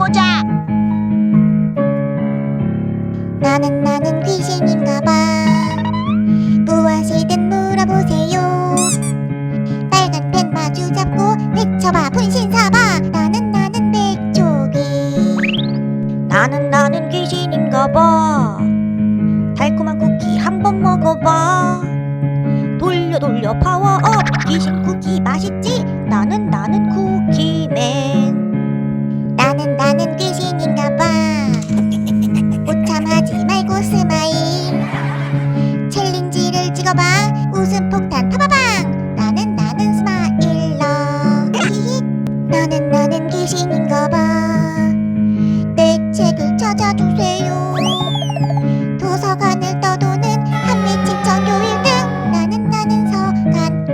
보자. 나는 나는 귀신인가봐 무엇이든 물어보세요 빨간 펜 마주 잡고 외쳐봐 분신사바 나는 나는 백조기 나는 나는 귀신인가봐. 달콤한 쿠키 한 번 먹어봐. 돌려 돌려 파워업 귀신 쿠키 맛있지? 나는 나는 쿠키맨. 찾아주세요 도서관을 떠도는 한미친 전교 1등 나는 나는 서간귀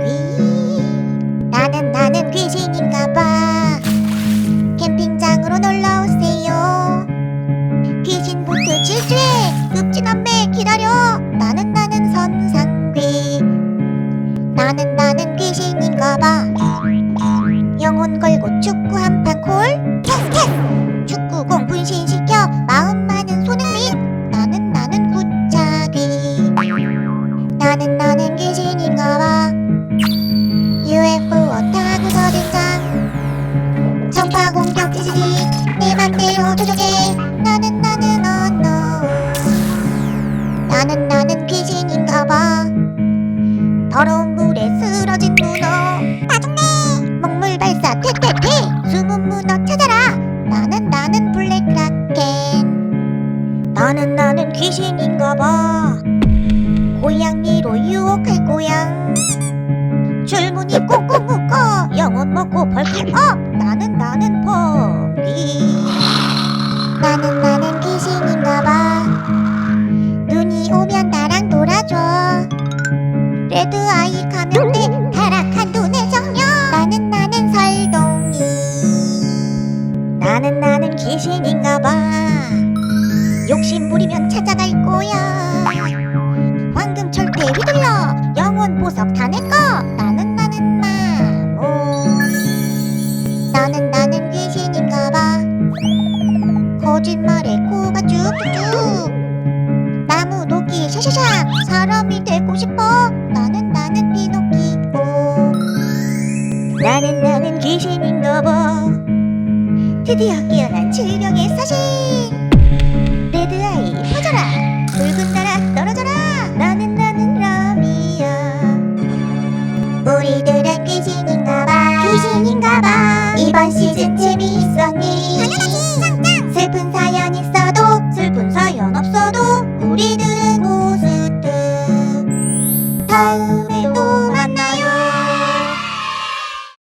나는 나는 귀신인가 봐 캠핑장으로 놀러 오세요. 귀신 보트 질주해 읍지남매 기다려. 나는 나는 선상귀. 나는 나는 귀신인가 봐. 영혼 걸고 축구 한판 콜. 캔캔. 축구공 나는 나는 귀신인가 봐. UFO 타고서 등장. 전파 공격 지지리 내 맘대로 조종해 나는 나는 언노 나는 나는 귀신인가 봐 더러운 물에 쓰러진 유혹할 고양 줄무늬 꽁꽁 묶어 영혼 먹고 벌컥 업! 나는 나는 펑기. 나는 나는 귀신인가봐. 눈이 오면 나랑 놀아줘. 레드 아이 샤샤샥 사람이 되고 싶어. 나는 나는 피노키오 나는 나는 귀신인가 봐. 드디어 깨어난 질병의 사신. 레드아이 퍼져라. 붉은 나라 떨어져라. 나는 나는 라미야. 우리들 thân